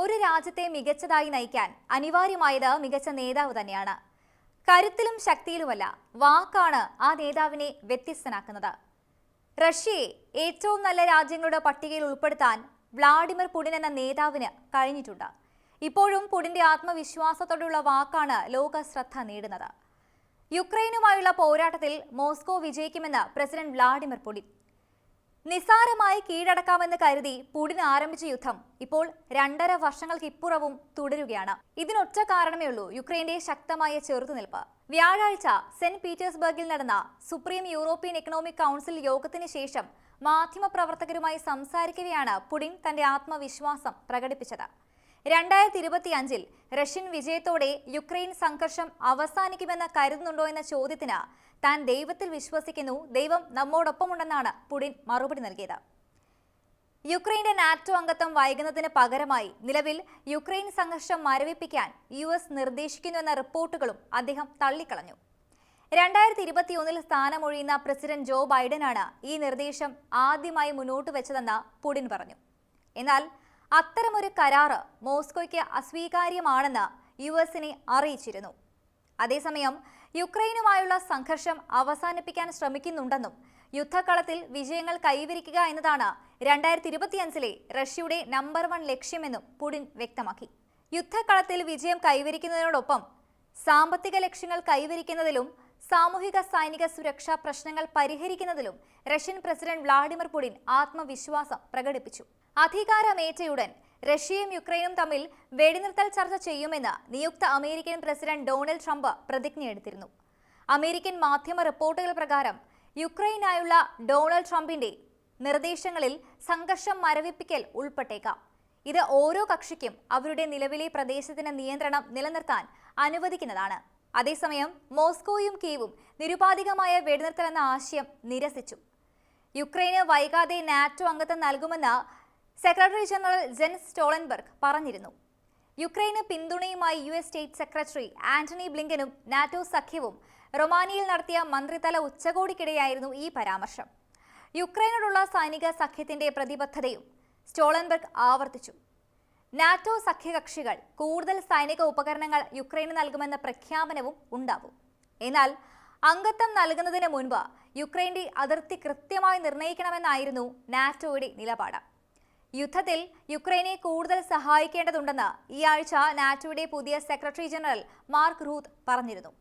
ഒരു രാജ്യത്തെ മികച്ചതായി നയിക്കാൻ അനിവാര്യമായത് മികച്ച നേതാവ് തന്നെയാണ്. കരുത്തിലും ശക്തിയിലുമല്ല വാക്കാണ് ആ നേതാവിനെ വ്യത്യസ്തനാക്കുന്നത്. റഷ്യയെ ഏറ്റവും നല്ല രാജ്യങ്ങളുടെ പട്ടികയിൽ ഉൾപ്പെടുത്താൻ വ്ളാഡിമിർ പുടിൻ എന്ന നേതാവിന് കഴിഞ്ഞിട്ടുണ്ട്. ഇപ്പോഴും പുടിന്റെ ആത്മവിശ്വാസത്തോടുള്ള വാക്കാണ് ലോക ശ്രദ്ധ നേടുന്നത്. യുക്രൈനുമായുള്ള പോരാട്ടത്തിൽ മോസ്കോ വിജയിക്കുമെന്ന് പ്രസിഡന്റ് വ്ളാഡിമിർ പുടിൻ നിസ്സാരമായി കീഴടക്കാമെന്ന് കരുതി പുടിൻ ആരംഭിച്ച യുദ്ധം ഇപ്പോൾ രണ്ടര വർഷങ്ങൾക്കിപ്പുറവും തുടരുകയാണ്. ഇതിനൊറ്റ കാരണമേ ഉള്ളൂ യുക്രൈന്റെ ശക്തമായ ചെറുത്തുനിൽപ്പ്. വ്യാഴാഴ്ച സെന്റ് പീറ്റേഴ്സ്ബർഗിൽ നടന്ന സുപ്രീം യൂറോപ്യൻ എക്കണോമിക് കൗൺസിൽ യോഗത്തിന് ശേഷം മാധ്യമപ്രവർത്തകരുമായി സംസാരിക്കവെയാണ് പുടിൻ തന്റെ ആത്മവിശ്വാസം പ്രകടിപ്പിച്ചത്. രണ്ടായിരത്തി ഇരുപത്തി അഞ്ചിൽ റഷ്യൻ വിജയത്തോടെ യുക്രൈൻ സംഘർഷം അവസാനിക്കുമെന്ന് കരുതുന്നുണ്ടോ എന്ന ചോദ്യത്തിന് താൻ ദൈവത്തിൽ വിശ്വസിക്കുന്നു. ദൈവം നമ്മോടൊപ്പമുണ്ടെന്നാണ് പുടിൻ മറുപടി നൽകിയത്. യുക്രൈന്റെ നാറ്റോ അംഗത്വം വൈകുന്നതിന് പകരമായി നിലവിൽ യുക്രൈൻ സംഘർഷം മരവിപ്പിക്കാൻ യു എസ് നിർദ്ദേശിക്കുന്നുവെന്ന റിപ്പോർട്ടുകളും അദ്ദേഹം തള്ളിക്കളഞ്ഞു. രണ്ടായിരത്തി ഇരുപത്തിയൊന്നിൽ സ്ഥാനമൊഴിയുന്ന പ്രസിഡന്റ് ജോ ബൈഡനാണ് ഈ നിർദ്ദേശം ആദ്യമായി മുന്നോട്ട് വെച്ചതെന്ന് പുടിൻ പറഞ്ഞു. എന്നാൽ അത്തരമൊരു കരാറ് മോസ്കോയ്ക്ക് അസ്വീകാര്യമാണെന്ന് യു എസിനെ അറിയിച്ചിരുന്നു. അതേസമയം യുക്രൈനുമായുള്ള സംഘർഷം അവസാനിപ്പിക്കാൻ ശ്രമിക്കുന്നുണ്ടെന്നും യുദ്ധക്കളത്തിൽ വിജയങ്ങൾ കൈവരിക്കുക എന്നതാണ് രണ്ടായിരത്തി ഇരുപത്തിയഞ്ചിലെ റഷ്യയുടെ നമ്പർ വൺ ലക്ഷ്യമെന്നും പുടിൻ വ്യക്തമാക്കി. യുദ്ധക്കളത്തിൽ വിജയം കൈവരിക്കുന്നതിനോടൊപ്പം സാമ്പത്തിക ലക്ഷ്യങ്ങൾ കൈവരിക്കുന്നതിലും സാമൂഹിക സൈനിക സുരക്ഷാ പ്രശ്നങ്ങൾ പരിഹരിക്കുന്നതിലും റഷ്യൻ പ്രസിഡന്റ് വ്ളാഡിമിർ പുടിൻ ആത്മവിശ്വാസം പ്രകടിപ്പിച്ചു. അധികാരമേറ്റയുടൻ റഷ്യയും യുക്രൈനും തമ്മിൽ വെടിനിർത്തൽ ചർച്ച ചെയ്യുമെന്ന് നിയുക്ത അമേരിക്കൻ പ്രസിഡന്റ് ഡൊണാൾഡ് ട്രംപ് പ്രതിജ്ഞയെടുത്തിരുന്നു അമേരിക്കൻ മാധ്യമ റിപ്പോർട്ടുകൾ പ്രകാരം യുക്രൈനായുള്ള ഡൊണാൾഡ് ട്രംപിന്റെ നിർദ്ദേശങ്ങളിൽ സംഘർഷം മരവിപ്പിക്കൽ ഉൾപ്പെട്ടേക്കാം. ഇത് ഓരോ കക്ഷിക്കും അവരുടെ നിലവിലെ പ്രദേശത്തിന് നിയന്ത്രണം നിലനിർത്താൻ അനുവദിക്കുന്നതാണ്. അതേസമയം മോസ്കോയും കീവും നിരുപാധികമായ വെടിനിർത്തലെന്ന ആശയം നിരസിച്ചു. യുക്രൈന് വൈകാതെ നാറ്റോ അംഗത്വം നൽകുമെന്ന് സെക്രട്ടറി ജനറൽ ജെൻ സ്റ്റോളൻബർഗ് പറഞ്ഞിരുന്നു. യുക്രൈന് പിന്തുണയുമായി U S state secretary Antony ബ്ലിങ്കനും NATO സഖ്യവും റൊമാനിയയിൽ നടത്തിയ മന്ത്രിതല ഉച്ചകോടിക്കിടെയായിരുന്നു ഈ പരാമർശം. യുക്രൈനോടുള്ള സൈനിക സഖ്യത്തിന്റെ പ്രതിബദ്ധതയും സ്റ്റോളൻബർഗ് ആവർത്തിച്ചു. നാറ്റോ സഖ്യകക്ഷികൾ കൂടുതൽ സൈനിക ഉപകരണങ്ങൾ യുക്രൈന് നൽകുമെന്ന പ്രഖ്യാപനവും ഉണ്ടാവും. എന്നാൽ അംഗത്വം നൽകുന്നതിന് മുൻപ് യുക്രൈന്റെ അതിർത്തി കൃത്യമായി നിർണയിക്കണമെന്നായിരുന്നു നാറ്റോയുടെ നിലപാട്. യുദ്ധത്തിൽ യുക്രൈനെ കൂടുതൽ സഹായിക്കേണ്ടതുണ്ടെന്ന് ഈ ആഴ്ച നാറ്റോയുടെ പുതിയ സെക്രട്ടറി ജനറൽ മാർക്ക് റൂത്ത് പറഞ്ഞിരുന്നു.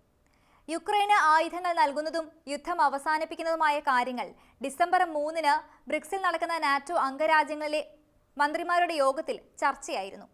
യുക്രൈന് ആയുധങ്ങൾ നൽകുന്നതും യുദ്ധം അവസാനിപ്പിക്കുന്നതുമായ കാര്യങ്ങൾ ഡിസംബർ മൂന്നിന് ബ്രിക്സിൽ നടക്കുന്ന നാറ്റോ അംഗരാജ്യങ്ങളിലെ മന്ത്രിമാരുടെ യോഗത്തിൽ ചർച്ചയായിരുന്നു